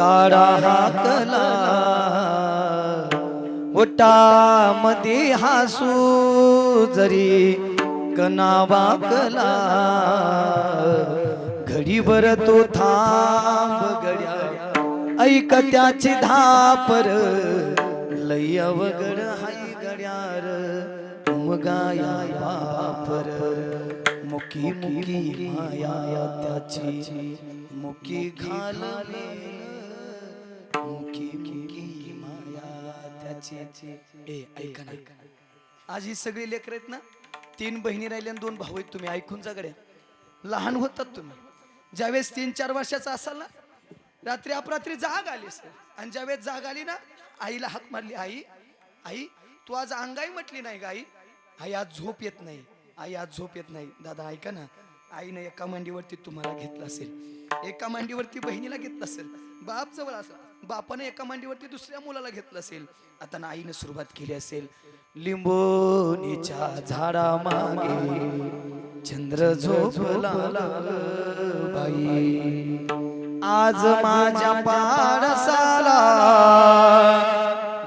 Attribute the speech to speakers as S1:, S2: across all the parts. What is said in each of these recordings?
S1: गाडा हाकला मध्ये हासू जरी कनावाकला घडीभर तो थांब गड्या. ऐक त्याची धापर. लय अवघड हाय गड्यार. मुगाया बापर. मुकी मुकी माया त्याची. मुकी घाल मुकी माया त्याची. ए ऐका ना. आज ही सगळी लेकर आहेत ना तीन बहिणी राहिल्या आणि दोन भाऊ आहेत तुम्ही. ऐकून जा लहान होतात तुम्ही. ज्यावेळेस तीन चार वर्षाचा असाल ना रात्री अपरात्री जाग आली सर. आणि ज्यावेळेस जाग आली ना आईला हाक मारली आई आई तू आज अंगाई म्हटली नाही का आई? आई आज झोप येत नाही. आई आज झोप येत नाही. दादा ऐका ना. आईनं एका मांडीवरती तुम्हाला घेतलं असेल. एका मांडीवरती बहिणीला घेतलं असेल. बाप जवळ असला. बापाने एका मांडीवरती दुसऱ्या मुलाला घेतलं असेल. आता ना सुरुवात केली असेल. लिंबोनीच्या झाडा मागे चंद्र झोपला बाई. आज माझ्या पारसाला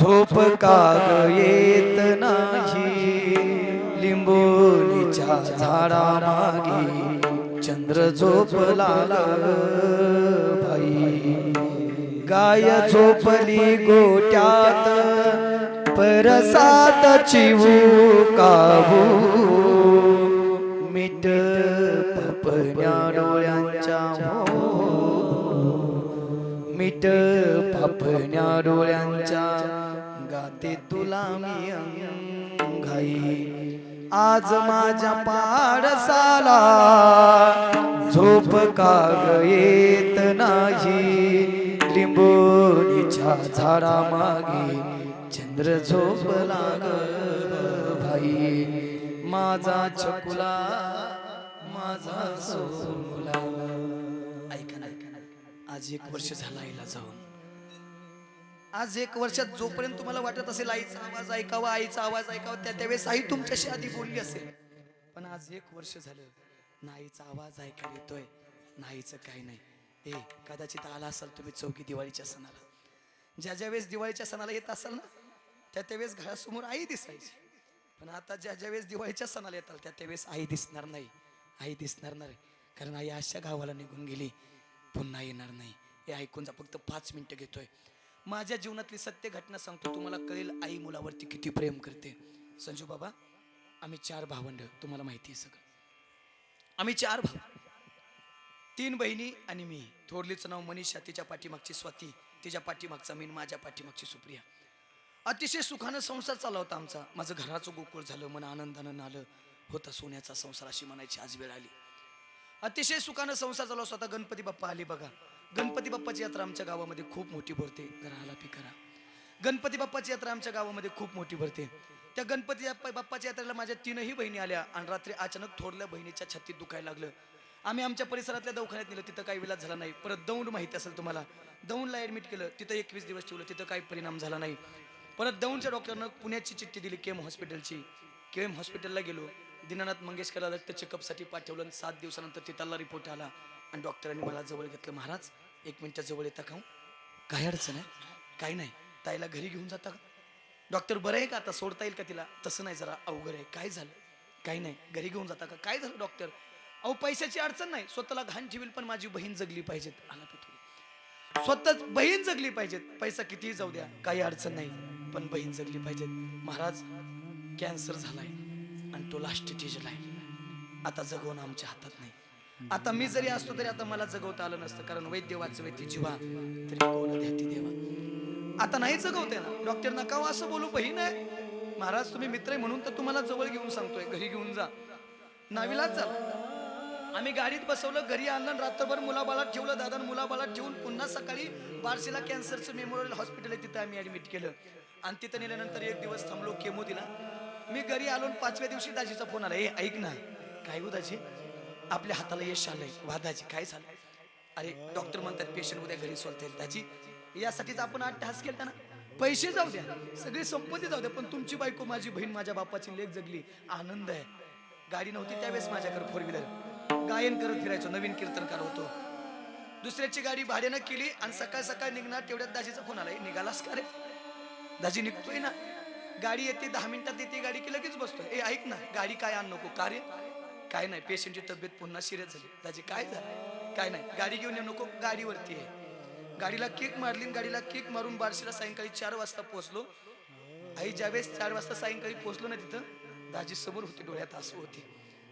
S1: झोप काग येत नाही. लिंबोनीच्या झाडा मागे चंद्र झोपला बाई. गाय झोपली गोट्यात परसात चिवू काबू मिट पपन्या डोळ्यांच्या मिट पापण्या डोळ्यांच्या गाते तुला मी अंगाई. आज माझ्या पाडसाला झोप काग येत नाही? लिंबोनीच्या झाडा मागे चंद्र झोपला ग भाई माझा छकुला माझा सोनुला ऐका ना आज एक वर्ष झालं आईला जाऊन. आज एक वर्षात जोपर्यंत तुम्हाला वाटत असेल आईचा आवाज ऐकावा आईचा आवाज ऐकावा त्या त्यावेळेस आई तुमच्याशी आधी बोलली असेल. पण आज एक वर्ष झालं ना आईचा आवाज ऐकायला येतोय नाहीचं काही नाही. ए कदाचित आला असाल तुम्ही चौकी दिवाळीच्या सणाला. ज्या ज्या वेळेस दिवाळीच्या सणाला येत असाल ना त्या त्यावेळेस घरासमोर आई दिसायची. पण आता ज्या ज्या वेळेस दिवाळीच्या सणाला येताल त्या त्यावेळेस आई दिसणार नाही. आई दिसणार नाही. कारण आई अशा गावाला निघून गेली पुन्हा येणार नाही. हे ऐकून जा फक्त पाच मिनिटं घेतोय. माझ्या जीवनातली सत्य घटना सांगतो तुम्हाला कळेल आई मुलावरती किती प्रेम करते. संजू बाबा आम्ही चार भावंड तुम्हाला माहिती आहे सगळं. आम्ही चार भाव तीन बहिणी आणि मी. थोरलीचं नाव मनीषा तिच्या पाठीमागची स्वाती तिच्या पाठीमागचा मीन माझ्या पाठीमागची सुप्रिया. अतिशय सुखानं संसार चालला होता आमचा. माझं घराचं गोकुळ झालं मन आनंदानं आलं होता सोन्याचा संसार अशी म्हणायची आज वेळ आली. अतिशय सुखानं संसार चालला स्वतः गणपती बाप्पा आले बघा. गणपती बाप्पाची यात्रा आमच्या गावामध्ये खूप मोठी भरते. घराला करा गणपती बाप्पाची यात्रा आमच्या गावामध्ये खूप मोठी भरते. त्या गणपती बाप्पाच्या यात्रेला माझ्या तीनही बहिणी आल्या आणि रात्री अचानक थोरल्या बहिणीच्या छातीत दुखायला लागलं. आम्ही आमच्या परिसरातल्या दवाखान्यात नेलं. तिथं काही विलाज झाला नाही. परत दौंड माहिती असेल तुम्हाला. दौंडला ऍडमिट केलं. तिथं एकवीस दिवस ठेवलं. तिथं काही परिणाम झाला नाही. परत दौंडच्या डॉक्टरनं पुण्याची चिठ्ठी दिली केम हॉस्पिटलची. केम हॉस्पिटलला गेलो. दिनानाथ मंगेशकरला रक्त चेकअपसाठी पाठवलं आणि सात दिवसानंतर तिथला रिपोर्ट आला. आणि डॉक्टरांनी मला जवळ घेतलं. महाराज एक मिनटच्या जवळ येता का हो? काय अडचण आहे? काय नाही. ताईला घरी घेऊन जाता का? डॉक्टर बरं आहे का? आता सोडता येईल का तिला? तसं नाही जरा अवघड आहे. काय झालं? काही नाही. घरी घेऊन जाता का? काय झालं डॉक्टर? अहो पैशाची अडचण नाही. स्वतःला घाण ठेवील पण माझी बहीण जगली पाहिजेत. आला पितुरी स्वतःच बहीण जगली पाहिजेत. पैसा कितीही जाऊ द्या काही अडचण नाही. पण बहीण जगली पाहिजेत. महाराज कॅन्सर झालाय आणि तो लास्ट स्टेजला आहे. आता जगवणं आमच्या हातात नाही. आता मी जरी असतो तरी आता मला जगवता आलं नसतं. कारण वैद्य वाच वैद्य जीवा. तरी कोण ध्याती देवा? आता नाही जगवते ना. डॉक्टर नका हो, असं बोलू बहीण आहे. महाराज तुम्ही मित्र आहे म्हणून तर तुम्हाला जवळ घेऊन सांगतोय. घरी घेऊन जा. नावीलाच जा आम्ही गाडीत बसवलं घरी आणलं आणि रात्रभर मुलाबाळात ठेवलं दादा मुलाबाळात ठेवून पुन्हा सकाळी बार्शीला कॅन्सरचं मेमोरियल हॉस्पिटल आहे तिथं आम्ही ऍडमिट केलं. आणि तिथं नेल्यानंतर एक दिवस थांबलो केमो दिला. मी घरी आलो पाचव्या दिवशी दाजीचा फोन आला ए ऐक ना काय हो दाजी? आपल्या हाताला यश आलंय. वा दाजी काय झालं? अरे डॉक्टर म्हणतात पेशंट उद्या घरी सोलता येईल. दाजी यासाठीच आपण आठ ठास केलता ना. पैसे जाऊ द्या. सगळी संपत्ती जाऊ द्या पण तुमची बायको माझी बहीण माझ्या बापाची लेख जगली. आनंद आहे. गाडी नव्हती त्यावेळेस माझ्याकडे फोर व्हीलर गायन करत फिरायचो नवीन कीर्तनकार होतो. दुसऱ्याची गाडी भाड्यानं केली आणि सकाळ सकाळ निघणार तेवढ्यात दाजीचा फोन आला निघालास का रे? दाजी निघतोय ना. गाडी येते दहा मिनिटात येते गाडी की लगेच बसतोय. ए ऐक ना गाडी काय आण नको का रे? काय नाही पेशंटची तब्येत पुन्हा सिरियस झाली. दाजी काय झालं? काय नाही गाडी घेऊन येऊ नको गाडीवरती आहे गाडीला केक मारली गाडीला केक मारून बारशीला सायंकाळी चार वाजता पोहोचलो. आई ज्यावेळेस चार वाजता सायंकाळी पोहोचलो ना तिथं दाजी समोर होती डोळ्यात आसू होती.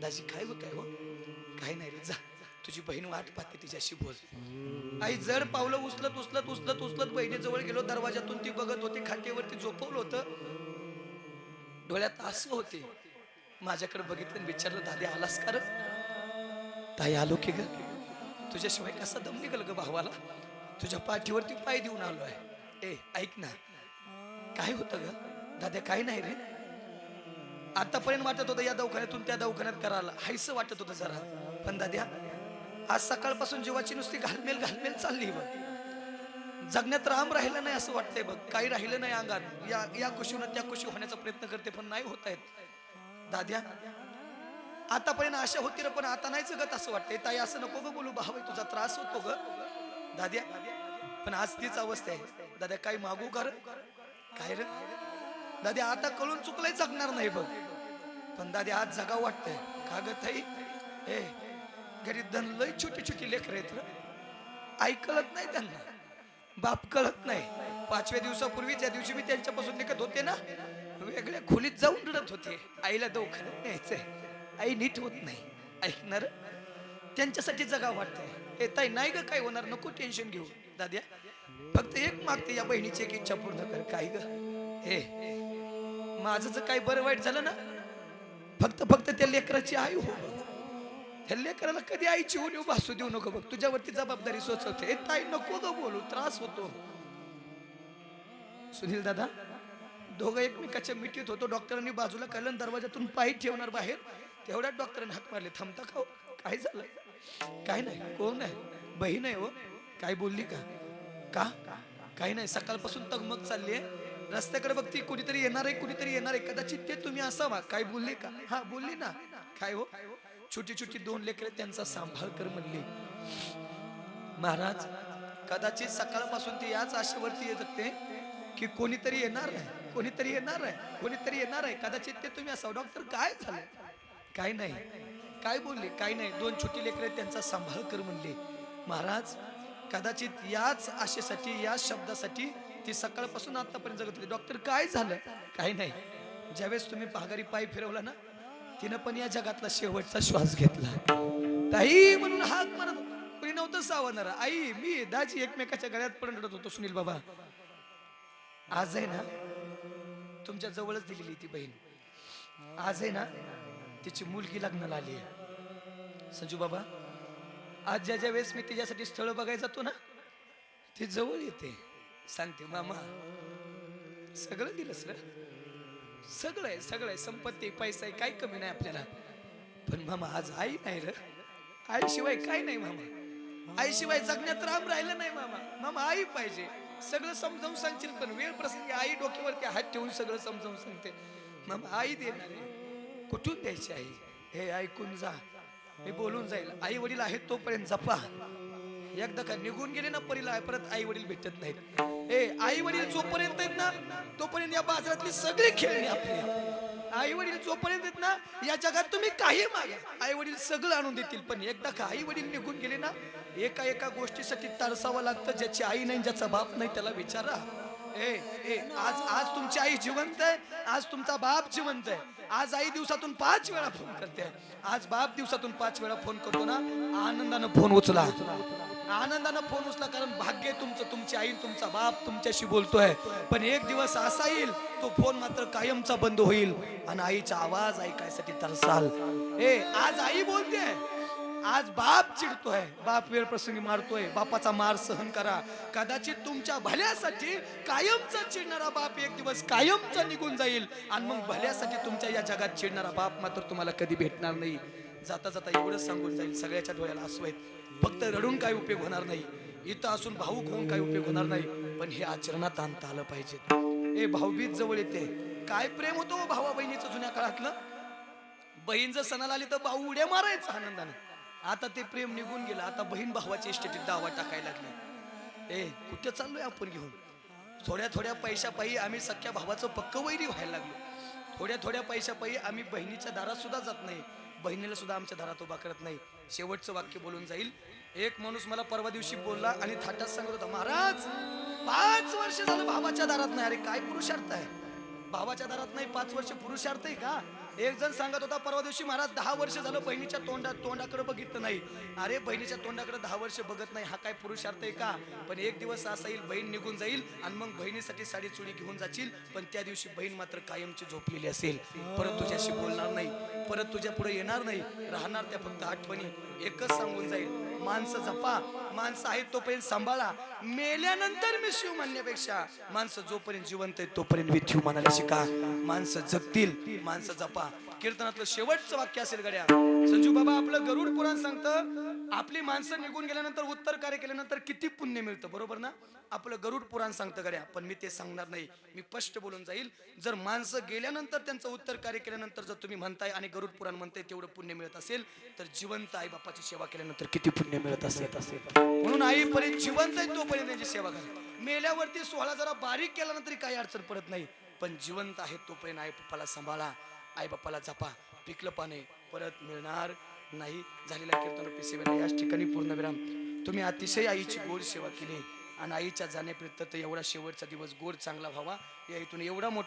S1: दाजी काय होत आहे हो? काय नाही रे जा. तुझी बहीण वाट पाहते तिच्याशी बोल. आई जड पावलं उचलत उचलत उचलत उचलत बहिणीजवळ गेलो दरवाजातून ती बघत होती खाटेवरती झोपवलं होतं. डोळ्यात असं होते. माझ्याकडे बघितलं विचारलं दादी आलास का ताई आलो की ग. तुझ्याशिवाय कसा दम निघल ग भावाला? तुझ्या पाठीवरती पाय देऊन आलो आहे ए ऐक ना. काय होतं ग? दाद्या काय नाही रे? आतापर्यंत वाटत होतं या दवाखान्यातून त्या दवाखान्यात करायला. हायस वाटत होतं जरा. पण दाद्या आज सकाळपासून जीवाची नुसती घालमेल घालमेल चालली बघ. जगण्यात राम राहिलं नाही असं वाटतंय बघ. काही राहिलं नाही अंगात. या या कुशीनं त्या कुशी होण्याचा प्रयत्न करते पण नाही होत आहेत. दाद्या आतापर्यंत आशा होती रे पण आता नाही जगत असं वाटतंय. ताई असं नको ग बोलू. भाऊ तुझा त्रास होतो ग. दाद्या पण आज तीच अवस्था आहे. दाद्या काही मागू कर. काय रे? दादी आता कळून चुकलंय जगणार नाही बघ. पण दादी आज जगाव वाटतंय. का ग ताई? ए घरी धन लय छोटी छोटी लेकर आहेत आई कळत नाही त्यांना. बाप कळत नाही. पाचव्या दिवसापूर्वी ज्या दिवशी मी त्यांच्यापासून निघत होते ना वेगळ्या खोलीत जाऊन रडत होते. आईला दवाखान्यात न्यायचंय. आई नीट होत नाही. ऐकणार? त्यांच्यासाठी जगा वाटतंय. हे ताई नाही ग काय होणार. नको टेन्शन घेऊ. दाद्या फक्त एक मागते या बहिणीची एक इच्छा पूर्ण कर. काय ग? हे माझं जर काही बरं वाईट झालं ना फक्त फक्त त्या लेकराची आई हो त्या लेकराला कधी आईची उणीव भासू देऊ नको बघ. तुझ्यावरती जबाबदारी सोचवते ताई नको ग बोलू. त्रास होतो. सुनील दादा दोघं एकमेकाच्या मिठीत होतो. डॉक्टरांनी बाजूला काढलं दरवाजातून पाय ठेवणार बाहेर. तेवढ्यात डॉक्टरांनी हाक मारले. थांबता खाऊ हो? काय झालं? काय नाही. कोण नाही बहीण आहे हो. काय बोलली का? का? काही नाही. सकाळपासून तगमग चालली आहे. रस्त्याकडे बघती कुणीतरी येणार आहे कुणीतरी येणार आहे. कदाचित ते तुम्ही असावा. काय बोलले का? हा बोलली ना. काय हो? छोटी छोटी दोन लेकरे त्यांचा सांभाळ कर म्हणले. महाराज कदाचित सकाळपासून ते याच आशेवरती येत होते की कोणीतरी येणार आहे कोणीतरी येणार आहे कोणीतरी येणार आहे. कदाचित ते तुम्ही असावं. डॉक्टर काय झालं? काय नाही. काय बोलले? काय नाही. दोन छोटी लेकरे त्यांचा सांभाळ कर म्हणले. महाराज कदाचित याच आशेसाठी याच शब्दासाठी ती सकाळपासून आतापर्यंत जगत होती. डॉक्टर काय झालं? काही नाही. ज्यावेळेस तुम्ही पहागारी पाय फिरवला ना तिनं पण या जगातला शेवटचा श्वास घेतला. ताई म्हणून हाक मारत कोणी नव्हतं सावणार आई मी दाजी एकमेकाच्या गळ्यात पडून रडत होतो सुनील बाबा. आज आहे ना तुमच्या जवळच दिलेली ती बहीण. आज आहे ना तिची मुलगी लग्नाला आली आहे. संजू बाबा आज ज्या ज्या वेळेस मी तिच्यासाठी स्थळ बघायला जातो ना ती जवळ येते. सांगते मामा. सगळं दिलंस रे. सगळं आहे सगळं आहे. संपत्ती पैसा आहे काही कमी नाही आपल्याला. पण मामा आज आई नाही र. आईशिवाय काय नाही मामा. आईशिवाय जगण्यात राम राहिलं नाही मामा. मामा आई पाहिजे. सगळं समजावून सांगशील पण वेळ प्रसंगी आई डोक्यावरती हात ठेवून सगळं समजावून सांगते. मामा आई देणार आहे. कुठून द्यायची आई? हे ऐकून जा. मी बोलून जाईल. आई वडील आहेत तोपर्यंत जपा. एकदा का निघून गेले ना परीला परत आई वडील भेटत नाहीत. ए आई वडील जोपर्यंत आहेत ना तोपर्यंत या बाजारातली सगळी खेळणी आपली. आई वडील जोपर्यंत आहेत ना या जगात तुम्ही काही मागा. आई वडील सगळं आणून देतील पण एकदा का आई वडील निघून गेले ना एका एका गोष्टीसाठी तरसावं लागतं ज्याची आई नाही ज्याचा बाप नाही त्याला विचारा. ए ए आज आज तुमची आई जिवंत आहे आज तुमचा बाप जिवंत आहे. आज आई दिवसातून पाच वेळा फोन करते. आज बाप दिवसातून पाच वेळा फोन करतो ना आनंदानं फोन उचला. आनंदानं फोन उचला कारण भाग्य तुमचं तुमची आई तुमचा बाप तुमच्याशी बोलतोय. पण एक दिवस असा येईल तो फोन मात्र कायमचा बंद होईल. आणि आईचा आवाज ऐकायसाठी तरसाल. ए आज आई बोलते. आज बाप चिडतोय. बाप वेळ प्रसंगी मारतोय. बापाचा मार सहन करा. कदाचित तुमच्या भल्यासाठी कायमचा चिडणारा बाप एक दिवस कायमचा निघून जाईल. आणि मग भल्यासाठी तुमच्या या जगात चिडणारा बाप मात्र तुम्हाला कधी भेटणार नाही. जाता जाता एवढंच सांगून जाईल सगळ्याच्या डोळ्याला असू आहेत. फक्त रडून काय उपयोग होणार नाही. इथं असून भाऊक होऊन काय उपयोग होणार नाही. पण हे आचरणात आणता आलं पाहिजे. हे भाऊबीज जवळ येते. काय प्रेम होतो हो भावा बहिणीचं जुन्या काळातलं? बहीण जर सणाला आली तर भाऊ उड्या मारायचा आनंदाने. आता ते प्रेम निघून गेलं. आता बहीण भावाची इस्टेटीत दावा टाकायला लागले. ए कुठे चाललोय आपण घेऊन? थोड्या थोड्या पैशापायी आम्ही सख्या भावाचं पक्क वैरी व्हायला लागलो. थोड्या थोड्या पैशापायी आम्ही बहिणीच्या दारात सुद्धा जात नाही. बहिणीला सुद्धा आमच्या दारात उभा करत नाही. शेवटचं वाक्य बोलून जाईल. एक माणूस मला परवा दिवशी बोलला आणि थाटात सांगत होता महाराज पाच वर्ष झालं भावाच्या दारात नाही. अरे काय पुरुषार्थ आहे? भावाच्या दारात नाही पाच वर्ष पुरुषार्थ आहे का? एक जण सांगत होता परवा दिवशी महाराज दहा वर्ष झालं बहिणीच्या तोंडा तोंडाकडे बघितलं नाही. अरे बहिणीच्या तोंडाकडे दहा वर्ष बघत नाही हा काय पुरुषार्थ आहे का? पण एक दिवस असा येईल बहीण निघून जाईल आणि मग बहिणीसाठी साडी चुडी घेऊन जाशील पण त्या दिवशी बहीण मात्र कायमची झोपलेली असेल. परत तुझ्याशी बोलणार नाही परत तुझ्या पुढे येणार नाही राहणार त्या फक्त आठवणी एकच सांगून जाईल. माणसं जपा माणसं आहेत तोपर्यंत सांभाळा. मेल्यानंतर मी शिव म्हणण्यापेक्षा माणसं जोपर्यंत जिवंत आहेत तोपर्यंत मी शिव म्हणायला शिका. माणसं जगतील माणसं जपा. कीर्तनातलं शेवटचं वाक्य असेल गड्या. संजू बाबा आपलं गरुड पुराण सांगतं आपली माणसं निघून गेल्यानंतर उत्तर कार्य केल्यानंतर किती पुण्य मिळतं बरोबर ना? आपलं गरुड पुराण सांगतं गड्या पण मी ते सांगणार नाही. मी स्पष्ट बोलून जाईल. जर माणसं गेल्यानंतर त्यांचं उत्तर कार्य केल्यानंतर जर तुम्ही म्हणताय आणि गरुड पुराण म्हणताय तेवढं पुण्य मिळत असेल तर जिवंत आई बापाची सेवा केल्यानंतर किती पुण्य मिळत असेल? म्हणून आईपर्यंत जिवंत आहे तोपर्यंत त्यांची सेवा करा. मेल्यावरती सोहळा जरा बारीक केला तरी काही अडचण पडत नाही पण जिवंत आहे तोपर्यंत आई बाप्पाला सांभाळा आई बाप्पाला जपा. पिकलं पाने परत मिळणार. नाही झालेल्या कीर्तन सेवेला याच ठिकाणी पूर्णविराम. तुम्ही अतिशय आईची गोड सेवा केली आणि आईच्या जाण्यापर्यंत तर एवढा शेवटचा दिवस गोड चांगला व्हावा. या इथून एवढा मोठा